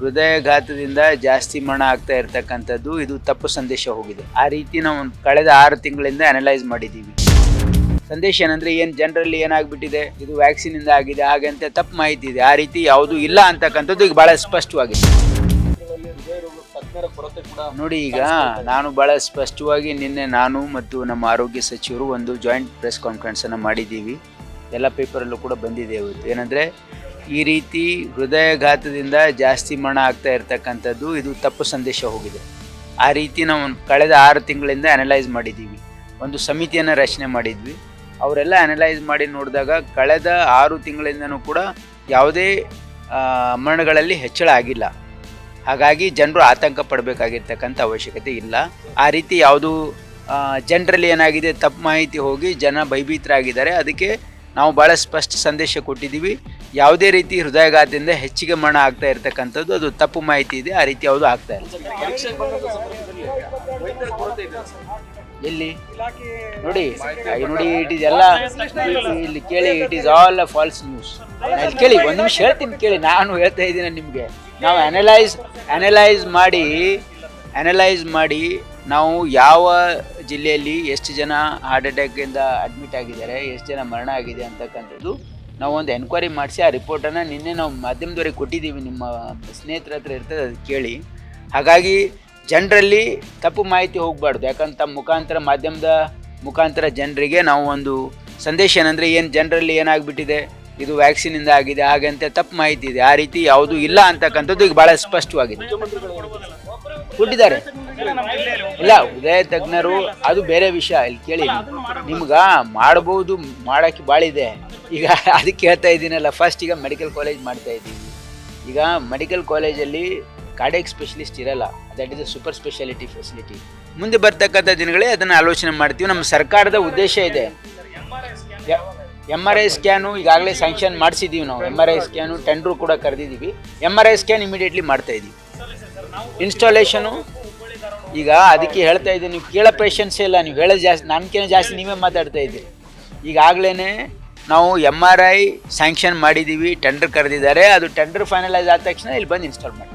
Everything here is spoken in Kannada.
ಹೃದಯಘಾತದಿಂದ ಜಾಸ್ತಿ ಮರಣ ಆಗ್ತಾ ಇರತಕ್ಕಂಥದ್ದು ಇದು ತಪ್ಪು ಸಂದೇಶ ಹೋಗಿದೆ. ಆ ರೀತಿ ನಾವು ಕಳೆದ ಆರು ತಿಂಗಳಿಂದ ಅನಲೈಸ್ ಮಾಡಿದ್ದೀವಿ. ಸಂದೇಶ ಏನಂದ್ರೆ ಏನು ಜನರಲ್ಲಿ ಏನಾಗ್ಬಿಟ್ಟಿದೆ? ಇದು ವ್ಯಾಕ್ಸಿನ್ ಇಂದ ಆಗಿದೆ. ಹಾಗೆ ತಪ್ಪು ಮಾಹಿತಿ ಇದೆ. ಆ ರೀತಿ ಯಾವುದು ಇಲ್ಲ ಅಂತಕ್ಕಂಥದ್ದು ಈಗ ಬಹಳ ಸ್ಪಷ್ಟವಾಗಿದೆ. ನೋಡಿ ಈಗ ನಾನು ಬಹಳ ಸ್ಪಷ್ಟವಾಗಿ ನಿನ್ನೆ ನಾನು ಮತ್ತು ನಮ್ಮ ಆರೋಗ್ಯ ಸಚಿವರು ಒಂದು ಜಾಯಿಂಟ್ ಪ್ರೆಸ್ ಕಾನ್ಫರೆನ್ಸ್ ಅನ್ನು ಮಾಡಿದ್ದೀವಿ. ಎಲ್ಲ ಪೇಪರಲ್ಲೂ ಕೂಡ ಬಂದಿದೆ ಇವತ್ತು. ಏನಂದ್ರೆ ಈ ರೀತಿ ಹೃದಯಘಾತದಿಂದ ಜಾಸ್ತಿ ಮರಣ ಆಗ್ತಾ ಇರ್ತಕ್ಕಂಥದ್ದು ಇದು ತಪ್ಪು ಸಂದೇಶ ಹೋಗಿದೆ. ಆ ರೀತಿ ನಾವು ಕಳೆದ ಆರು ತಿಂಗಳಿಂದ ಅನಲೈಸ್ ಮಾಡಿದ್ದೀವಿ. ಒಂದು ಸಮಿತಿಯನ್ನು ರಚನೆ ಮಾಡಿದ್ವಿ. ಅವರೆಲ್ಲ ಅನಲೈಸ್ ಮಾಡಿ ನೋಡಿದಾಗ ಕಳೆದ ಆರು ತಿಂಗಳಿಂದನೂ ಕೂಡ ಯಾವುದೇ ಮರಣಗಳಲ್ಲಿ ಹೆಚ್ಚಳ ಆಗಿಲ್ಲ. ಹಾಗಾಗಿ ಜನರು ಆತಂಕ ಪಡಬೇಕಾಗಿರ್ತಕ್ಕಂಥ ಅವಶ್ಯಕತೆ ಇಲ್ಲ. ಆ ರೀತಿ ಯಾವುದು ಜನರಲ್ಲಿ ಏನಾಗಿದೆ ತಪ್ಪು ಮಾಹಿತಿ ಹೋಗಿ ಜನ ಭಯಭೀತರಾಗಿದ್ದಾರೆ. ಅದಕ್ಕೆ ನಾವು ಭಾಳ ಸ್ಪಷ್ಟ ಸಂದೇಶ ಕೊಟ್ಟಿದ್ದೀವಿ. ಯಾವುದೇ ರೀತಿ ಹೃದಯಘಾತದಿಂದ ಹೆಚ್ಚಿಗೆ ಮರಣ ಆಗ್ತಾ ಇರತಕ್ಕಂಥದ್ದು, ಅದು ತಪ್ಪು ಮಾಹಿತಿ ಇದೆ, ಆ ರೀತಿ ಯಾವುದು ಆಗ್ತಾ ಇಲ್ಲ. ಎಲ್ಲಿ? ನೋಡಿ ನೋಡಿ ಇಟ್ ಈಸ್ ಎಲ್ಲ ಇಲ್ಲಿ ಕೇಳಿ it is all false news ಕೇಳಿ, ಒಂದು ನಿಮಿಷ ಹೇಳ್ತೀನಿ, ಕೇಳಿ, ನಾನು ಹೇಳ್ತಾ ಇದ್ದೀನಿ ನಿಮಗೆ. ನಾವು ಅನಲೈಸ್ ಅನಲೈಸ್ ಮಾಡಿ ಅನಲೈಸ್ ಮಾಡಿ, ನಾವು ಯಾವ ಜಿಲ್ಲೆಯಲ್ಲಿ ಎಷ್ಟು ಜನ ಹಾರ್ಟ್ ಅಟ್ಯಾಕಿಂದ ಅಡ್ಮಿಟ್ ಆಗಿದ್ದಾರೆ, ಎಷ್ಟು ಜನ ಮರಣ ಆಗಿದೆ ಅಂತಕ್ಕಂಥದ್ದು ನಾವು ಒಂದು ಎನ್ಕ್ವೈರಿ ಮಾಡಿಸಿ ಆ ರಿಪೋರ್ಟನ್ನು ನಿನ್ನೆ ನಾವು ಮಾಧ್ಯಮದವರಿಗೆ ಕೊಟ್ಟಿದ್ದೀವಿ. ನಿಮ್ಮ ಸ್ನೇಹಿತರ ಹತ್ರ ಇರ್ತದೆ ಅದು ಕೇಳಿ. ಹಾಗಾಗಿ ಜನರಲ್ಲಿ ತಪ್ಪು ಮಾಹಿತಿ ಹೋಗಬಾರ್ದು. ಯಾಕಂತ ತಮ್ಮ ಮುಖಾಂತರ ಮಾಧ್ಯಮದ ಮುಖಾಂತರ ಜನರಿಗೆ ನಾವು ಒಂದು ಸಂದೇಶ ಏನಂದರೆ ಏನು ಜನರಲ್ಲಿ ಏನಾಗಿಬಿಟ್ಟಿದೆ, ಇದು ವ್ಯಾಕ್ಸಿನಿಂದ ಆಗಿದೆ, ಹಾಗೆ ಅಂತ ತಪ್ಪು ಮಾಹಿತಿ ಇದೆ. ಆ ರೀತಿ ಯಾವುದೂ ಇಲ್ಲ ಅಂತಕ್ಕಂಥದ್ದು ಈಗ ಭಾಳ ಸ್ಪಷ್ಟವಾಗಿದೆ. ಕೊಟ್ಟಿದ್ದಾರೆ. ಇಲ್ಲ, ಉದಯ ತಜ್ಞರು, ಅದು ಬೇರೆ ವಿಷಯ, ಇಲ್ಲಿ ಕೇಳಿ. ನಿಮ್ಗೆ ಮಾಡ್ಬೋದು, ಮಾಡಕ್ಕೆ ಭಾಳ ಇದೆ. ಈಗ ಅದಕ್ಕೆ ಹೇಳ್ತಾ ಇದ್ದೀನಲ್ಲ ಫಸ್ಟ್ ಈಗ ಮೆಡಿಕಲ್ ಕಾಲೇಜ್ ಮಾಡ್ತಾ ಇದ್ದೀವಿ ಈಗ ಮೆಡಿಕಲ್ ಕಾಲೇಜಲ್ಲಿ ಕಾರ್ಡಿಯಕ್ ಸ್ಪೆಷಲಿಸ್ಟ್ ಇರಲ್ಲ that is a super speciality facility ಮುಂದೆ ಬರ್ತಕ್ಕಂಥ ದಿನಗಳೇ ಅದನ್ನು ಆಲೋಚನೆ ಮಾಡ್ತೀವಿ. ನಮ್ಮ ಸರ್ಕಾರದ ಉದ್ದೇಶ ಇದೆ. ಎಂ ಆರ್ ಐ ಸ್ಕ್ಯಾನು ಈಗಾಗಲೇ ಸ್ಯಾಂಕ್ಷನ್ ಮಾಡಿಸಿದ್ದೀವಿ ನಾವು. M R I scan tender ಕೂಡ ಕರೆದಿದ್ದೀವಿ M R I scan immediately ಮಾಡ್ತಾ ಇದ್ದೀವಿ ಇನ್ಸ್ಟಾಲೇಷನು ಈಗ ಅದಕ್ಕೆ ಹೇಳ್ತಾ ಇದ್ದೀನಿ, ನೀವು ಕೇಳೋ ಪೇಷನ್ಸ್ ಇಲ್ಲ, ನೀವು ಹೇಳೋದು ಜಾಸ್ತಿ ನನ್ಕಿನ ಜಾಸ್ತಿ ನೀವೇ ಮಾತಾಡ್ತಾ ಇದ್ದೀರಿ. ಈಗಾಗಲೇ ನಾವು ಎಂ ಆರ್ ಐ ಸ್ಯಾಂಕ್ಷನ್ ಮಾಡಿದ್ದೀವಿ ಟೆಂಡರ್ ಕರೆದಿದ್ದಾರೆ, ಅದು ಟೆಂಡರ್ ಫೈನಲೈಸ್ ಆದ ತಕ್ಷಣ ಇಲ್ಲಿ ಬಂದು ಇನ್ಸ್ಟಾಲ್ ಮಾಡಿ